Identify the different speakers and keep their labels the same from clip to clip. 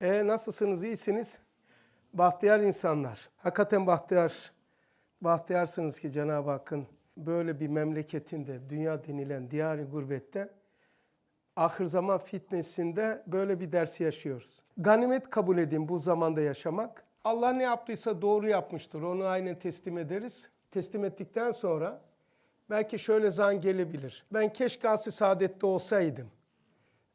Speaker 1: E nasılsınız? İyisiniz? Bahtiyar insanlar. Hakikaten bahtiyar. Bahtiyarsınız ki Cenab-ı Hakk'ın böyle bir memleketinde, dünya denilen diyar gurbette ahir zaman fitnesinde böyle bir ders yaşıyoruz. Ganimet kabul edin bu zamanda yaşamak. Allah ne yaptıysa doğru yapmıştır. Onu aynen teslim ederiz. Teslim ettikten sonra belki şöyle zan gelebilir. Ben keşke asr saadette olsaydım.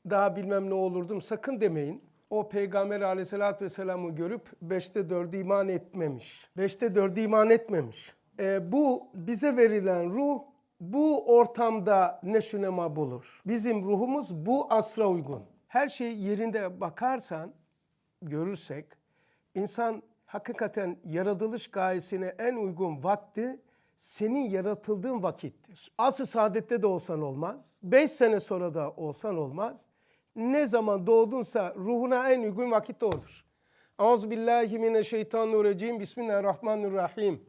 Speaker 1: Daha bilmem ne olurdum. Sakın demeyin. O peygamber aleyhissalatü vesselam'ı görüp beşte dördü iman etmemiş. Beşte dördü iman etmemiş. E, bu bize verilen ruh bu ortamda neşünema bulur. Bizim ruhumuz bu asra uygun. Her şey yerinde bakarsan, görürsek, insan hakikaten yaratılış gayesine en uygun vakti senin yaratıldığın vakittir. Asıl saadette de olsan olmaz. Beş sene sonra da olsan olmaz. Ne zaman doğdunsa ruhuna en uygun vakitte olur. Euzubillahimineşşeytanirracim. Bismillahirrahmanirrahim.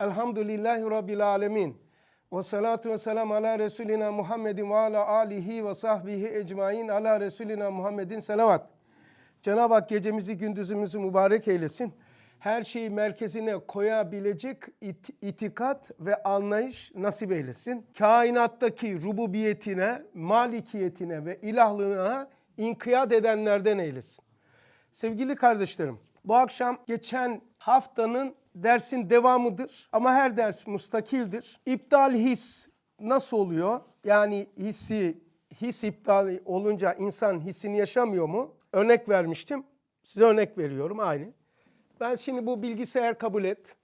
Speaker 1: Elhamdülillahi Rabbil alemin. Ve salatu ve selam ala Resulina Muhammedin ve ala alihi ve sahbihi ecmain ala Resulina Muhammedin selavat. Cenab-ı Hak gecemizi gündüzümüzü mübarek eylesin. Her şeyi merkezine koyabilecek it- itikat ve anlayış nasip eylesin. Kainattaki rububiyetine, malikiyetine ve ilahlığına inkiyat edenlerden eylesin. Sevgili kardeşlerim, bu akşam geçen haftanın dersin devamıdır. Ama her ders mustakildir. İptal his nasıl oluyor? Yani hissi, his iptali olunca insan hissini yaşamıyor mu? Örnek vermiştim. Size örnek veriyorum aynı. Ben şimdi bu bilgisayar kabul et.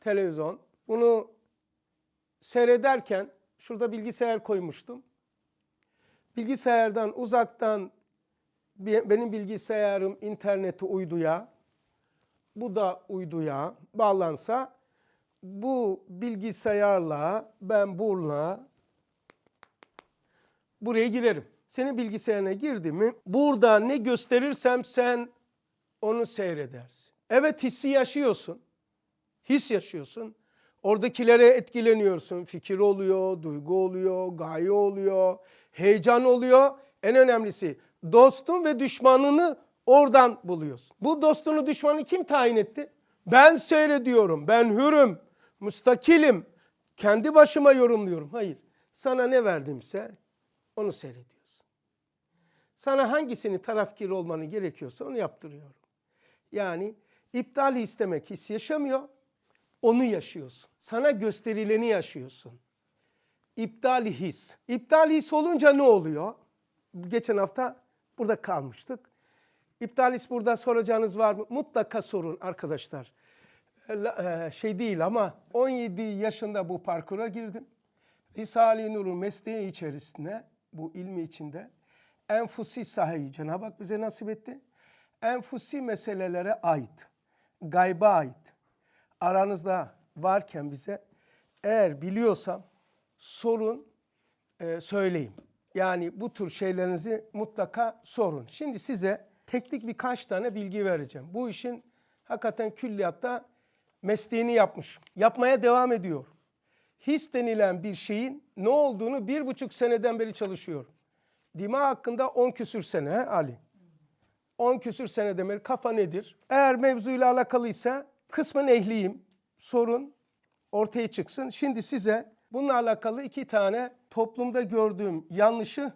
Speaker 1: Televizyon. Bunu seyrederken şurada bilgisayar koymuştum. Bilgisayardan uzaktan benim bilgisayarım interneti uyduya, bu da uyduya bağlansa bu bilgisayarla ben burla buraya girerim. Senin bilgisayarına girdi mi burada ne gösterirsem sen onu seyredersin. Evet hissi yaşıyorsun. His yaşıyorsun. Oradakilere etkileniyorsun. Fikir oluyor, duygu oluyor, gaye oluyor, heyecan oluyor. En önemlisi dostun ve düşmanını oradan buluyorsun. Bu dostunu düşmanı kim tayin etti? Ben seyrediyorum, ben hürüm, müstakilim, kendi başıma yorumluyorum. Hayır, sana ne verdimse onu seyrediyorsun. Sana hangisini tarafkir olmanı gerekiyorsa onu yaptırıyorum. Yani iptali istemek his yaşamıyor, onu yaşıyorsun. Sana gösterileni yaşıyorsun. İptali his. İptali his olunca ne oluyor? Geçen hafta burada kalmıştık. İptal his burada soracağınız var mı? Mutlaka sorun arkadaşlar. E, e, Şey değil ama 17 yaşında bu parkura girdim. Risale-i Nur'un mesleği içerisinde, bu ilmi içinde enfusi sahi Cenab-ı Hak bize nasip etti. Enfusi meselelere ait, gayba ait. Aranızda varken bize eğer biliyorsam sorun, e, söyleyeyim. Yani bu tür şeylerinizi mutlaka sorun. Şimdi size teknik birkaç tane bilgi vereceğim. Bu işin hakikaten külliyatta mesleğini yapmış. Yapmaya devam ediyor. His denilen bir şeyin ne olduğunu bir buçuk seneden beri çalışıyorum. Dima hakkında 10 küsür sene Ali. 10 küsür seneden beri kafa nedir? Eğer mevzuyla alakalıysa kısmen ehliyim. Sorun ortaya çıksın. Şimdi size bununla alakalı iki tane toplumda gördüğüm yanlışı,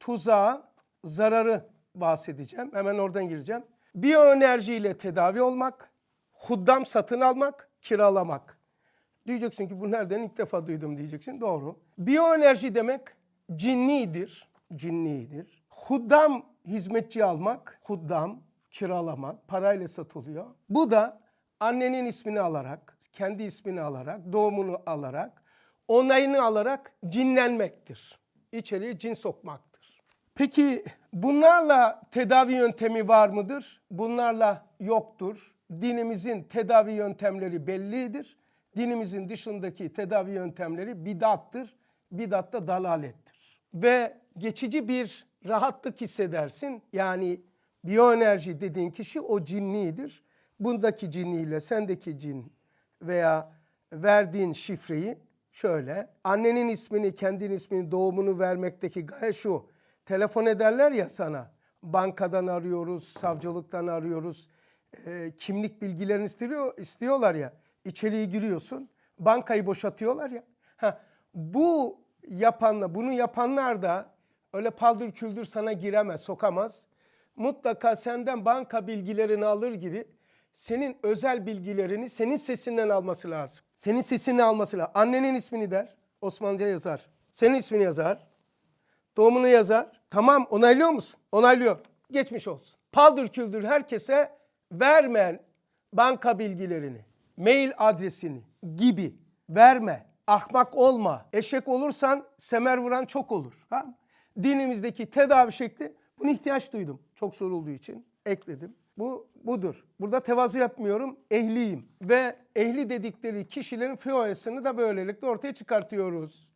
Speaker 1: tuzağı, zararı bahsedeceğim. Hemen oradan gireceğim. Biyoenerjiyle tedavi olmak, huddam satın almak, kiralamak. Diyeceksin ki bu nereden ilk defa duydum diyeceksin. Doğru. Biyoenerji demek cinnidir. Cinnidir. Huddam hizmetçi almak, huddam kiralamak, parayla satılıyor. Bu da annenin ismini alarak, kendi ismini alarak, doğumunu alarak, onayını alarak cinlenmektir. İçeriye cin sokmaktır. Peki bunlarla tedavi yöntemi var mıdır? Bunlarla yoktur. Dinimizin tedavi yöntemleri bellidir. Dinimizin dışındaki tedavi yöntemleri bidattır. Bidat da dalalettir. Ve geçici bir rahatlık hissedersin. Yani biyoenerji dediğin kişi o cinnidir. Bundaki cinniyle sendeki cin veya verdiğin şifreyi şöyle. Annenin ismini, kendin ismini, doğumunu vermekteki gaye şu. Telefon ederler ya sana. bankadan arıyoruz, savcılıktan arıyoruz. Ee, kimlik bilgilerini istiyor, istiyorlar ya. İçeriye giriyorsun. Bankayı boşatıyorlar ya. Ha, bu yapanla, bunu yapanlar da öyle paldır küldür sana giremez, sokamaz. Mutlaka senden banka bilgilerini alır gibi senin özel bilgilerini senin sesinden alması lazım. Senin sesini alması lazım. Annenin ismini der. Osmanlıca yazar. Senin ismini yazar. Doğumunu yazar. Tamam onaylıyor musun? Onaylıyor. Geçmiş olsun. Paldır küldür herkese vermeyen banka bilgilerini, mail adresini gibi verme. Ahmak olma. Eşek olursan semer vuran çok olur. Ha? Dinimizdeki tedavi şekli bunu ihtiyaç duydum. Çok sorulduğu için ekledim. Bu budur. Burada tevazu yapmıyorum. Ehliyim ve ehli dedikleri kişilerin FOS'ını da böylelikle ortaya çıkartıyoruz.